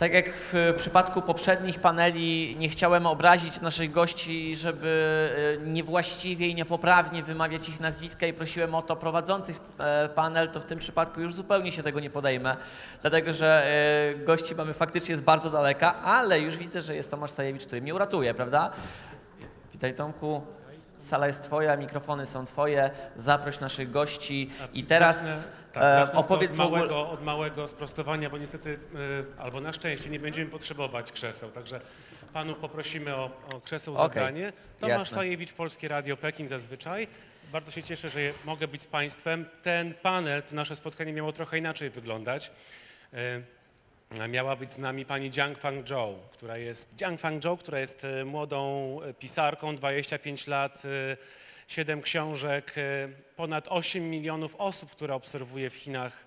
Tak jak w przypadku poprzednich paneli, nie chciałem obrazić naszych gości, żeby e, niewłaściwie i niepoprawnie wymawiać ich nazwiska i prosiłem o to prowadzących e, panel, to w tym przypadku już zupełnie się tego nie podejmę, dlatego że e, gości mamy faktycznie z bardzo daleka, ale już widzę, że jest Tomasz Sajewicz, który mnie uratuje, prawda? Witaj Tomku, sala jest twoja, mikrofony są twoje, zaproś naszych gości i teraz Zacznę, tak, e, zacznę opowiedz od małego, od małego sprostowania, bo niestety, y, albo na szczęście, nie będziemy potrzebować krzeseł, także panów poprosimy o, o krzeseł Okej, zabranie. Tomasz jasne. Sajewicz, Polskie Radio Pekin zazwyczaj. Bardzo się cieszę, że mogę być z państwem. Ten panel, to nasze spotkanie miało trochę inaczej wyglądać. Miała być z nami pani Jiang Fang Zhou, która jest, Jiang Fang Zhou, która jest e, młodą e, pisarką, 25 lat, 7 książek, e, ponad 8 milionów osób, które obserwuje w Chinach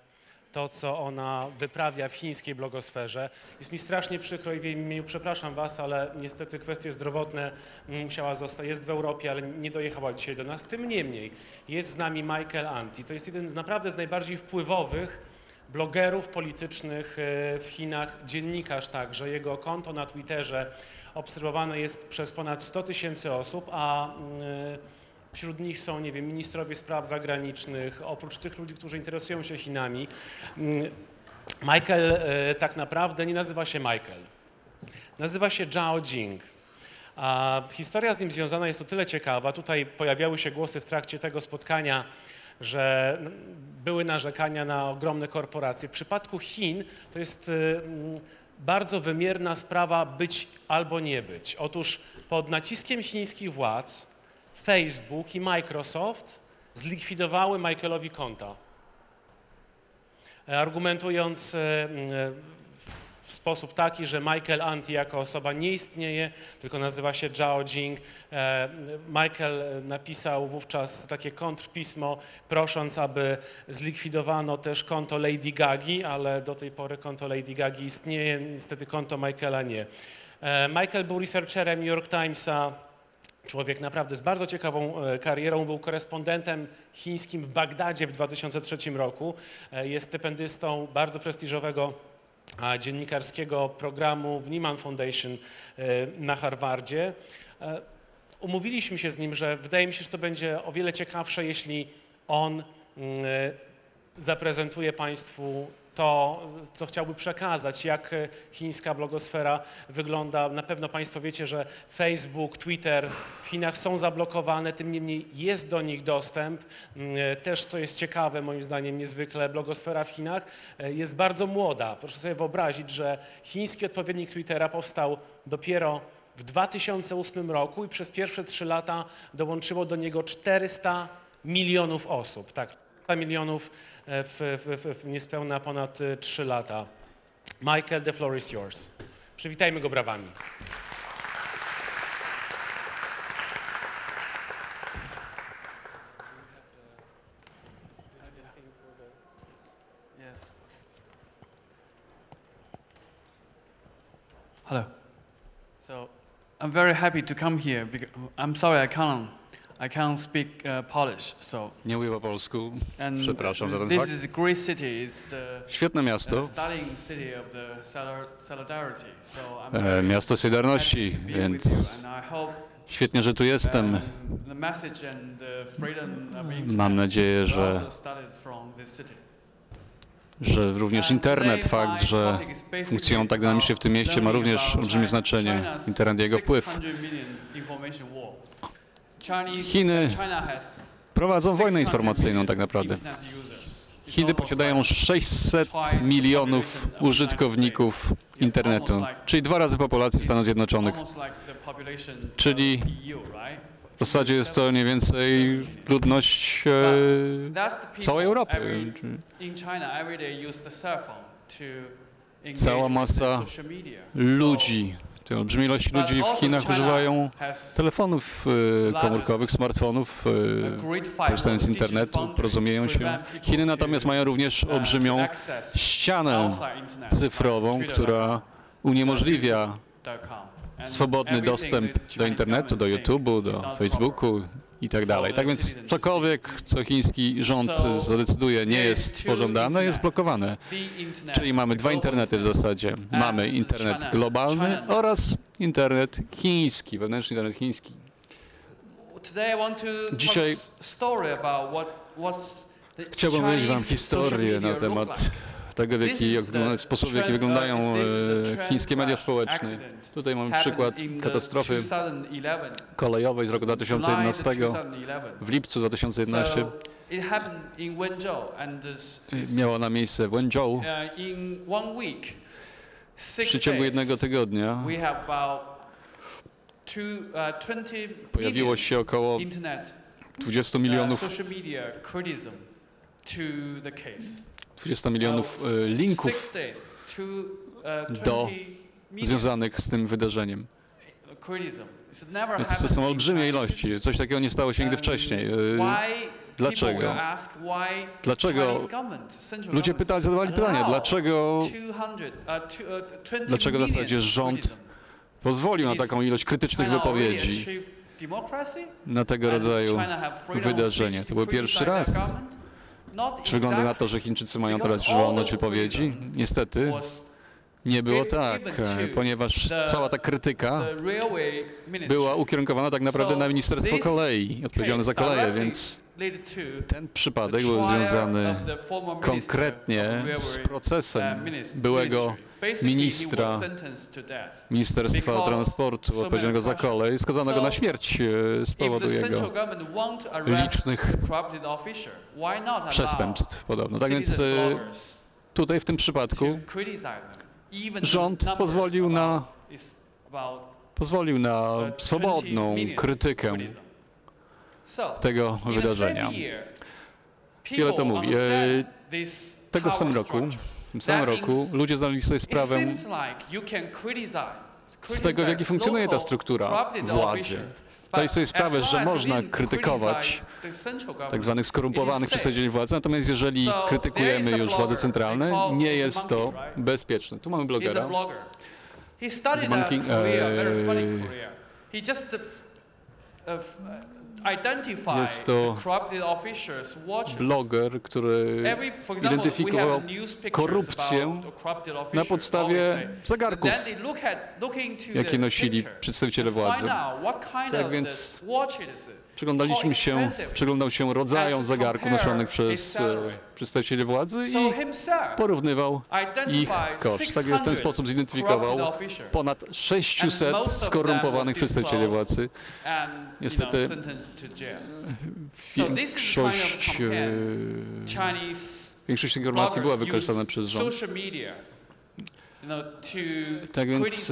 to, co ona wyprawia w chińskiej blogosferze. Jest mi strasznie przykro i w jej imieniu przepraszam Was, ale niestety kwestie zdrowotne musiała zostać, jest w Europie, ale nie dojechała dzisiaj do nas. Tym niemniej jest z nami Michael Anti. To jest jeden z naprawdę z najbardziej wpływowych blogerów politycznych e, w Chinach, dziennikarz także. Jego konto na Twitterze obserwowane jest przez ponad 100 tysięcy osób, a e, wśród nich są, nie wiem, ministrowie spraw zagranicznych, oprócz tych ludzi, którzy interesują się Chinami. Mm, Michael e, tak naprawdę nie nazywa się Michael. Nazywa się Zhao Jing. A historia z nim związana jest o tyle ciekawa. Tutaj pojawiały się głosy w trakcie tego spotkania, że były narzekania na ogromne korporacje. W przypadku Chin to jest y, bardzo wymierna sprawa być albo nie być. Otóż pod naciskiem chińskich władz Facebook i Microsoft zlikwidowały Michaelowi konta. Argumentując y, y, w sposób taki, że Michael Anti jako osoba nie istnieje, tylko nazywa się Zhao Jing. E, Michael napisał wówczas takie kontrpismo, prosząc, aby zlikwidowano też konto Lady Gagi, ale do tej pory konto Lady Gagi istnieje, niestety konto Michaela nie. E, Michael był researcherem New York Timesa, Człowiek naprawdę z bardzo ciekawą e, karierą, był korespondentem chińskim w Bagdadzie w 2003 roku. Jest stypendystą bardzo prestiżowego dziennikarskiego programu w Nieman Foundation e, na Harvardzie. E, umówiliśmy się z nim, że wydaje mi się, że to będzie o wiele ciekawsze, jeśli on mm, e, zaprezentuje Państwu to, co chciałby przekazać, jak chińska blogosfera wygląda. Na pewno Państwo wiecie, że Facebook, Twitter w Chinach są zablokowane, tym niemniej jest do nich dostęp. Mm, też, co jest ciekawe, moim zdaniem niezwykle, blogosfera w Chinach e, jest bardzo młoda. Proszę sobie wyobrazić, że chiński odpowiednik Twittera powstał dopiero w 2008 roku i przez pierwsze trzy lata dołączyło do niego 400 milionów osób. Tak, 400 milionów e, w, w, w niespełna ponad 3 lata. Michael, the floor is yours. Przywitajmy go brawami. Hello. So I'm very happy to come here. I'm sorry I can't. I can't speak uh, Polish. So Nie mówię po polsku. and Przepraszam za ten this fakt. is a great city. It's the Świetne miasto. starting city of the solidar- solidarity. So I'm E, Miasto Solidarności, więc świetnie, że tu jestem. um, internet Mam nadzieję, że, że również internet, fakt, że funkcjonują tak dynamicznie w tym mieście ma również olbrzymie znaczenie. Internet i jego wpływ. Chiny Prowadzą wojnę informacyjną tak naprawdę. Chiny posiadają 600 milionów użytkowników internetu, czyli dwa razy populacji Stanów Zjednoczonych. Czyli W zasadzie jest to mniej więcej ludność e, całej Europy. Cała masa ludzi, tej olbrzymiej ilości ludzi w Chinach używają telefonów e, komórkowych, smartfonów, e, korzystają z internetu, porozumieją się. Chiny natomiast mają również olbrzymią ścianę cyfrową, która uniemożliwia swobodny dostęp do internetu, do YouTube'u, do Facebooku i tak dalej. Tak więc cokolwiek, co chiński rząd zadecyduje, nie jest pożądane, jest blokowane. Czyli mamy dwa internety w zasadzie. Mamy internet globalny oraz internet chiński, wewnętrzny internet chiński. Dzisiaj chciałbym powiedzieć Wam historię na temat tego, w jaki, jak, sposób, w jaki wyglądają e, chińskie media społeczne. Tutaj mamy przykład katastrofy kolejowej z roku 2011 w lipcu 2011. Miała ona miejsce w Wenzhou. Uh, w przeciągu jednego tygodnia uh, pojawiło się około 20 milionów 20 milionów e, linków do związanych z tym wydarzeniem. Więc to są olbrzymie ilości. Coś takiego nie stało się nigdy wcześniej. E, dlaczego? Dlaczego? Ludzie pytali, zadawali pytanie, dlaczego, dlaczego w zasadzie rząd pozwolił na taką ilość krytycznych wypowiedzi na tego rodzaju wydarzenie. To był pierwszy raz. Czy wygląda na to, że Chińczycy mają teraz wolność wypowiedzi? Niestety nie było tak, ponieważ cała ta krytyka była ukierunkowana tak naprawdę na Ministerstwo Kolei, odpowiedzialne za koleje, więc ten przypadek był związany konkretnie z procesem byłego ministra Ministerstwa Transportu odpowiedzialnego za kolej, skazanego na śmierć e, z powodu jego licznych przestępstw podobno. Tak więc e, tutaj w tym przypadku rząd pozwolił na, pozwolił na swobodną krytykę tego wydarzenia. Wiele to mówi. Tego samego roku, w tym samym roku ludzie zdali sobie sprawę z tego, w jaki funkcjonuje ta struktura władzy. Zdali sobie sprawę, że można krytykować tak zwanych skorumpowanych przedstawicieli władzy, natomiast jeżeli krytykujemy już władze centralne, nie jest to bezpieczne. Tu mamy blogera. Monkey, jest to bloger, który identyfikował korupcję na podstawie zegarków, jakie nosili przedstawiciele władzy. Tak więc przyglądaliśmy się, przyglądał się rodzajom zegarków noszonych przez e, przedstawicieli władzy i porównywał ich koszt. Tak w ten sposób zidentyfikował ponad 600 skorumpowanych przedstawicieli władzy. Niestety większość, większość informacji była wykorzystana przez rząd. Tak więc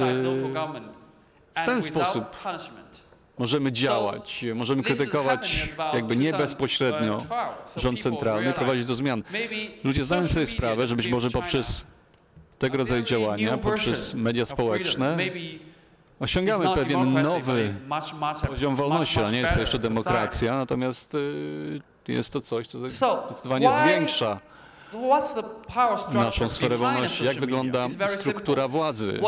w ten sposób możemy działać, możemy krytykować jakby nie bezpośrednio rząd centralny, prowadzić do zmian. Ludzie zdają sobie sprawę, że być może poprzez tego rodzaju działania, poprzez media społeczne, osiągamy pewien nowy poziom wolności, a nie jest to jeszcze demokracja, natomiast y, jest to coś, co zdecydowanie zwiększa naszą sferę wolności, jak wygląda struktura władzy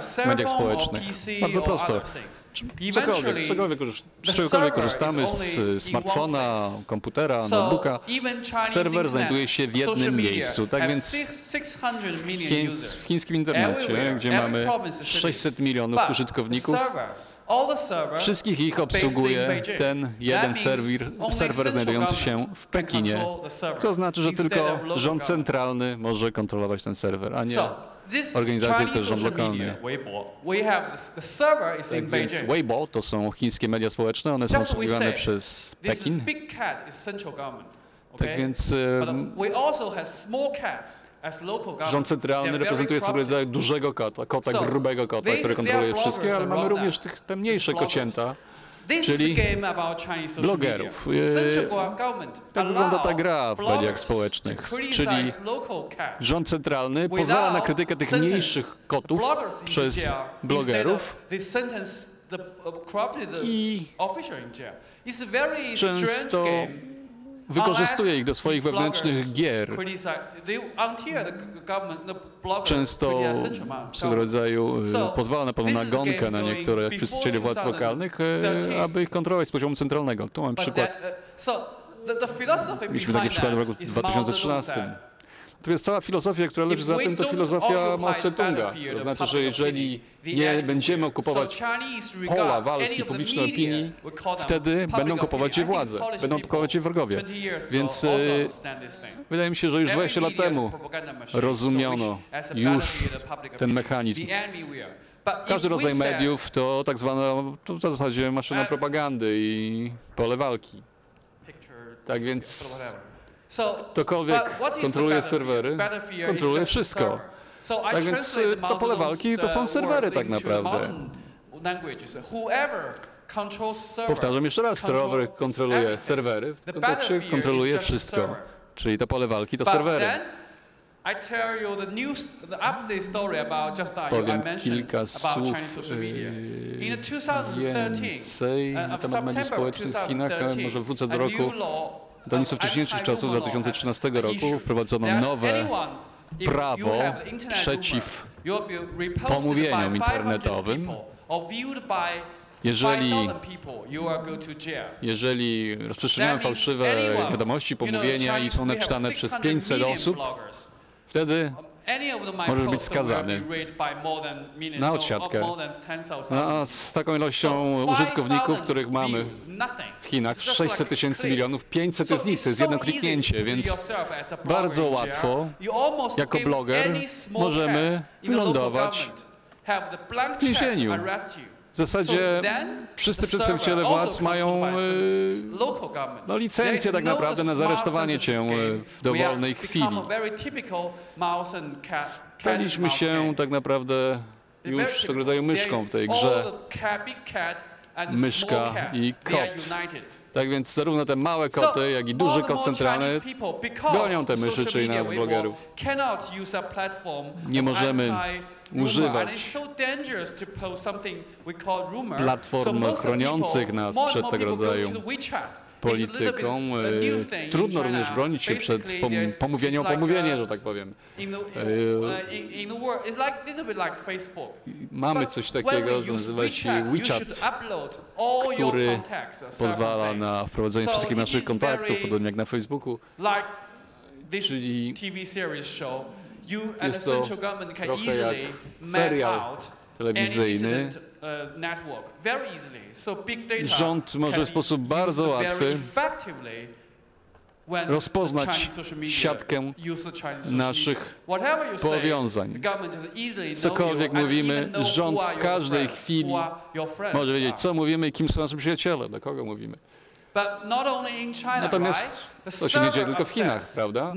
w mediach społecznych. Bardzo prosto. Cokolwiek, z czegokolwiek korzystamy, z smartfona, komputera, notebooka, serwer znajduje się w jednym miejscu. Tak więc w chińskim internecie, gdzie mamy 600 milionów użytkowników, Wszystkich ich obsługuje ten jeden serwer, serwer znajdujący się w Pekinie, co znaczy, że tylko rząd centralny może kontrolować ten serwer, a nie organizacje, które rząd lokalny. Tak więc Weibo to są chińskie media społeczne, one są obsługiwane przez Pekin. Tak więc Rząd centralny reprezentuje sobie rodzaj dużego kota, kota grubego kota, który kontroluje wszystkie, ale mamy również tych te mniejsze kocięta, czyli blogerów. Tak wygląda ta gra w mediach społecznych, czyli rząd centralny pozwala na krytykę tych mniejszych kotów przez blogerów i często wykorzystuje ich do swoich wewnętrznych gier. Często swego rodzaju e, pozwala na pewną nagonkę na niektóre przedstawicieli władz lokalnych, e, aby ich kontrolować z poziomu centralnego. Tu mam przykład. Mieliśmy taki przykład w roku 2013. Natomiast cała filozofia, która leży za tym, to filozofia Mao Tse-tunga. To znaczy, że jeżeli nie będziemy okupować pola walki publicznej opinii, wtedy będą kupować je władze, będą kupować je wrogowie. Więc e, wydaje mi się, że już 20 lat temu rozumiano już ten mechanizm. Każdy rodzaj mediów to tak zwana, to w zasadzie maszyna propagandy i pole walki. Tak więc ktokolwiek kontroluje serwery, kontroluje wszystko. Tak więc to pole walki to są serwery tak naprawdę. Powtarzam jeszcze raz, ktokolwiek kontroluje serwery, w kontekście kontroluje wszystko. Czyli to pole walki to serwery. Powiem kilka słów więcej na temat mediów społecznych w Chinach. Może wrócę do roku do nieco wcześniejszych czasów, 2013 roku, wprowadzono nowe prawo przeciw pomówieniom internetowym. Jeżeli, jeżeli rozprzestrzeniają fałszywe wiadomości, pomówienia i są one czytane przez 500 osób, wtedy możesz być skazany. na odsiadkę. A z taką ilością użytkowników, których mamy w Chinach, 600 tysięcy milionów, 500 to jest nic, to jest jedno kliknięcie, więc bardzo łatwo. Jako bloger możemy wylądować w więzieniu. W zasadzie wszyscy przedstawiciele władz mają e, no, licencję tak naprawdę na zaresztowanie cię w dowolnej chwili. Staliśmy się tak naprawdę już swego rodzaju myszką w tej grze. Myszka i kot. Tak więc zarówno te małe koty, jak i duży kot centralny gonią te myszy, czyli nas blogerów. Nie możemy używać platform chroniących nas przed tego rodzaju polityką. E, trudno również bronić się przed pom pomówieniem o pomówienie, że tak powiem. Mamy coś takiego, nazywa się WeChat, który pozwala na wprowadzenie wszystkich naszych kontaktów, podobnie jak na Facebooku. Czyli jest to trochę jak serial telewizyjny. Rząd może w sposób bardzo łatwy rozpoznać siatkę naszych powiązań. Cokolwiek mówimy, rząd w każdej chwili może wiedzieć, co mówimy i kim są nasi przyjaciele, do kogo mówimy. Natomiast to się nie dzieje tylko w Chinach, prawda?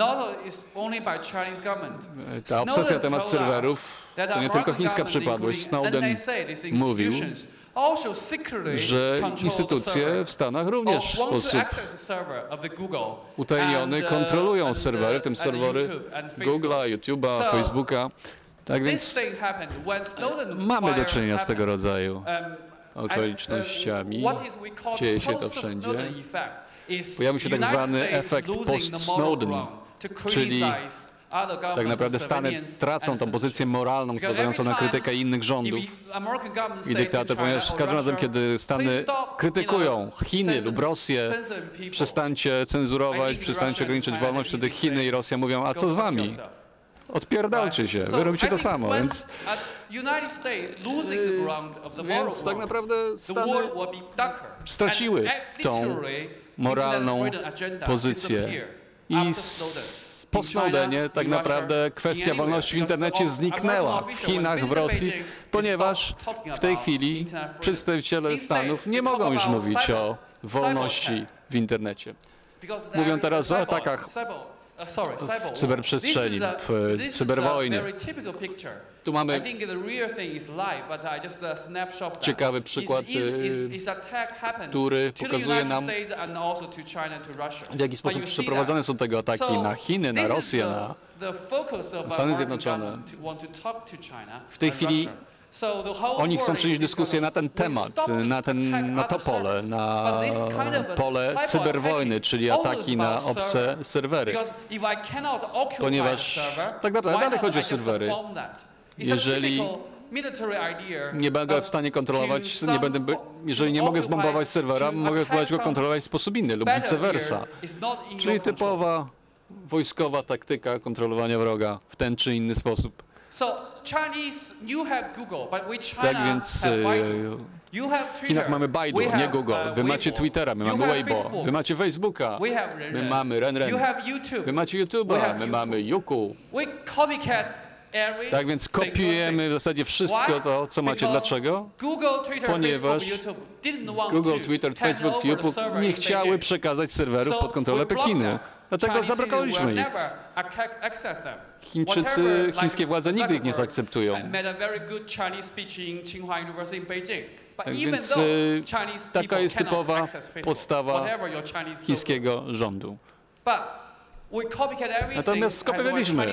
Ta obsesja na temat serwerów to nie tylko chińska przypadłość. Snowden mówił, że instytucje w Stanach również w sposób utajniony uh, kontrolują serwery, w tym serwery Google'a, YouTube'a, Facebooka. Tak więc mamy do czynienia z tego rodzaju um, okolicznościami. Dzieje się to wszędzie. Pojawił się tak zwany efekt post-Snowden, czyli tak naprawdę Stany tracą tą pozycję moralną pozwalającą na krytykę innych rządów. I dyktator, ponieważ każdym razem, kiedy Stany krytykują Chiny lub Rosję, przestańcie cenzurować, przestańcie ograniczyć wolność, wtedy Chiny i Rosja mówią, a co z wami? Odpierdalcie się, wy robicie to samo, więc... Więc tak naprawdę Stany straciły tą moralną pozycję. i po Snowdenie tak naprawdę kwestia wolności w internecie zniknęła w Chinach, w Rosji, ponieważ w tej chwili przedstawiciele Stanów nie mogą już mówić o wolności w internecie. Mówią teraz o atakach w cyberprzestrzeni, w cyberwojnie. Tu mamy ciekawy przykład, który pokazuje nam, w jaki sposób przeprowadzane są tego ataki na Chiny, na Rosję, na Stany Zjednoczone. W tej chwili Oni chcą is dyskusję na ten temat, na, ten, na to pole, na pole cyber cyberwojny, czyli ataki na obce serwery. Ponieważ tak naprawdę dalej chodzi o serwery. Jeżeli Nie będę w stanie kontrolować, nie będę, jeżeli nie mogę zbombować serwera, mogę próbować go kontrolować w sposób inny lub vice versa. Czyli typowa wojskowa taktyka kontrolowania wroga w ten czy inny sposób. So Chinese, you have Google, but we China Tak więc e, w. Chinach mamy Baidu, nie Google. uh, Wy macie. Twittera, my mamy Weibo. Wy macie Facebooka, my mamy Renren. Wy macie YouTube'a, my mamy Youku. Every Tak więc kopiujemy w zasadzie wszystko to, co macie. Dlaczego? Ponieważ Google, Twitter, Facebook, YouTube nie chciały przekazać serwerów pod kontrolę Pekinu. Dlatego zablokowaliśmy ich. Chińczycy, chińskie władze nigdy ich nie zaakceptują. Tak więc, y, taka jest typowa social- chińskiego rządu. Natomiast as skopiowaliśmy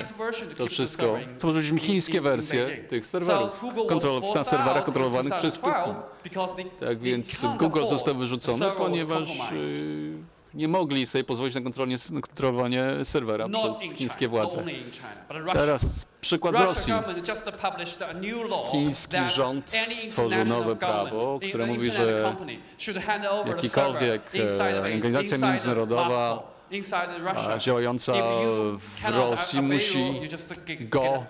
to wszystko. Stworzyliśmy chińskie wersje tych serwerów Google kontrol, na serwerach kontrolowanych przez 2012 Putin. because they- Tak więc Google został wyrzucony, ponieważ y, nie mogli sobie pozwolić na, kontrolowanie serwera Not przez chińskie władze. China. Teraz przykład z Russia Rosji. Chiński rząd stworzył nowe prawo, które mówi, że jakikolwiek, e, organizacja międzynarodowa, działająca w Rosji musi go.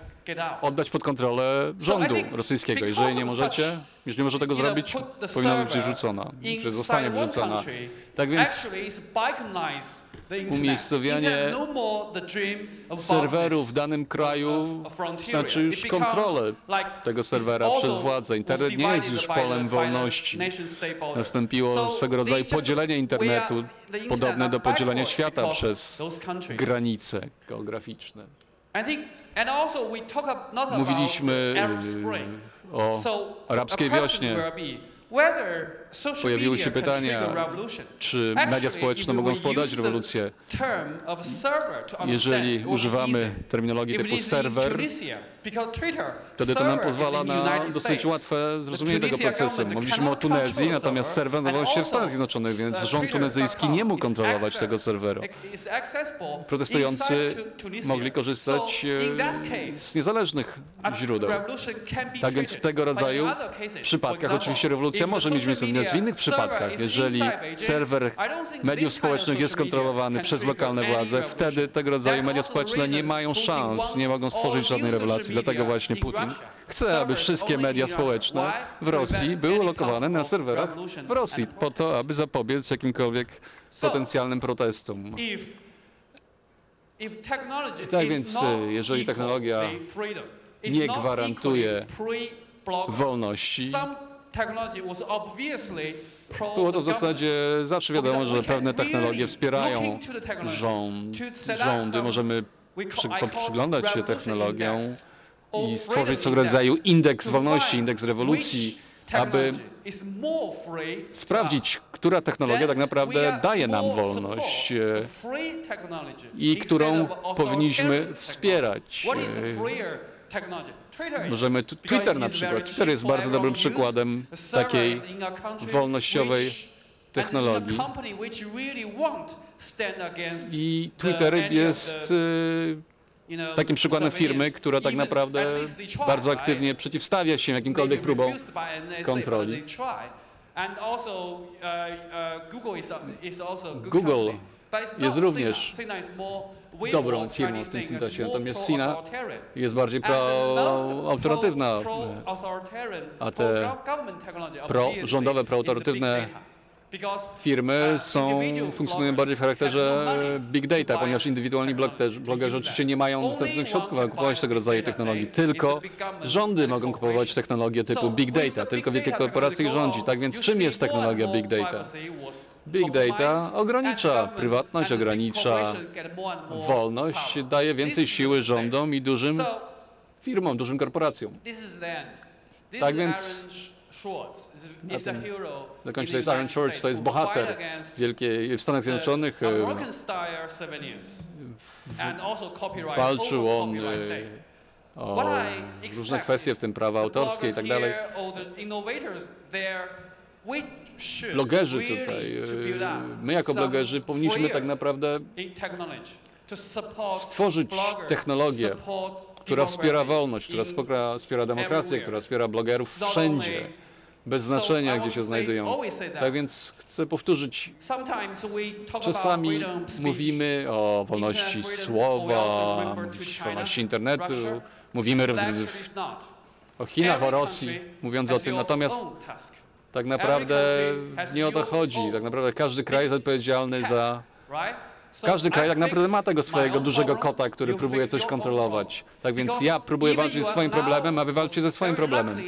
Oddać pod kontrolę rządu rosyjskiego. Jeżeli nie możecie, jeżeli nie może tego zrobić, powinna być wyrzucona, czy zostanie wyrzucona. Tak więc Internet no serwerów w danym kraju znaczy już kontrolę tego serwera przez władze. was Internet nie jest już polem wolności. Nastąpiło swego rodzaju podzielenie internetu, podobne do podzielenia świata przez granice geograficzne. Mówiliśmy o arabskiej wiośnie. Pojawiły się pytania, czy media społeczne mogą the rewolucję. term of server to understand, Jeżeli używamy terminologii typu serwer, wtedy to nam pozwala na dosyć łatwe zrozumienie tego procesu. Mówiliśmy o Tunezji, natomiast serwer znajdował się w Stanach Zjednoczonych, więc rząd tunezyjski nie mógł kontrolować tego accessible Protestujący mogli korzystać z niezależnych źródeł. Tak więc w tego rodzaju przypadkach oczywiście rewolucja może mieć miejsce, natomiast w innych przypadkach, jeżeli serwer mediów społecznych jest kontrolowany przez lokalne władze, wtedy tego rodzaju media społeczne nie mają szans, nie mogą stworzyć żadnej rewelacji. Dlatego właśnie in Putin chce, aby wszystkie media społeczne w Rosji były lokowane na serwerach w Rosji, po to, aby zapobiec jakimkolwiek potencjalnym protestom. Technology Tak więc, not jeżeli technologia nie gwarantuje wolności, było to w zasadzie zawsze wiadomo, że pewne technologie wspierają rząd, rządy. Możemy przy, przyglądać się technologiom i stworzyć swego rodzaju indeks wolności, indeks rewolucji, aby sprawdzić, która technologia tak naprawdę daje nam wolność i którą powinniśmy wspierać. Możemy Twitter na przykład. Twitter jest bardzo dobrym przykładem takiej wolnościowej technologii. I Twitter jest takim przykładem firmy, która tak naprawdę bardzo aktywnie przeciwstawia się jakimkolwiek próbom kontroli. Google jest również dobrą firmą w tym sensie, natomiast Sina jest bardziej proautorytatywna, a te pro-rządowe, proautorytatywne firmy są, funkcjonują bardziej w charakterze big data, ponieważ indywidualni blogerzy, blogerzy oczywiście nie mają dostępnych środków, aby kupować tego rodzaju technologii. Tylko rządy mogą kupować technologie typu big data, tylko wielkie korporacje rządzi. Tak więc czym jest technologia big data? Big data ogranicza prywatność, ogranicza wolność, daje więcej siły rządom i dużym firmom, dużym korporacjom. Tak więc zakończę, to jest Aaron Schwartz, to jest bohater wielkiej w Stanach Zjednoczonych. e, Walczył on e, o różne kwestie, w tym prawa autorskie i tak dalej. Blogerzy tutaj, e, my jako blogerzy powinniśmy tak naprawdę stworzyć technologię, która wspiera wolność, która wspiera, wspiera demokrację, która wspiera blogerów wszędzie, bez znaczenia, gdzie się znajdują. Tak więc chcę powtórzyć, czasami mówimy o wolności słowa, wolności internetu, mówimy również o Chinach, o Rosji, mówiąc o tym, natomiast tak naprawdę nie o to chodzi. Tak naprawdę każdy kraj jest odpowiedzialny za każdy kraj tak naprawdę ma tego swojego dużego kota, który próbuje coś kontrolować. Tak więc ja próbuję walczyć ze swoim problemem, a wy walczycie ze swoim problemem.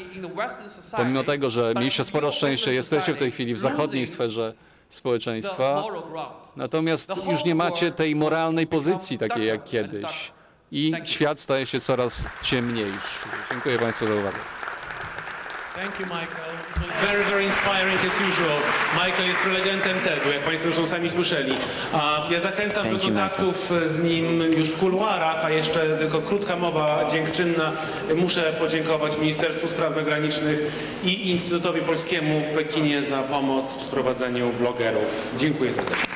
Pomimo tego, że mieliście sporo szczęścia, jesteście w tej chwili w zachodniej sferze społeczeństwa, natomiast już nie macie tej moralnej pozycji takiej jak kiedyś. I świat staje się coraz ciemniejszy. Dziękuję Państwu za uwagę. Thank you, Michael. Very, very inspiring as usual. Michael jest prelegentem TED-u, jak Państwo już sami słyszeli. Ja zachęcam do kontaktów z nim już w kuluarach, a jeszcze tylko krótka mowa dziękczynna. Muszę podziękować Ministerstwu Spraw Zagranicznych i Instytutowi Polskiemu w Pekinie za pomoc w sprowadzeniu blogerów. Dziękuję serdecznie.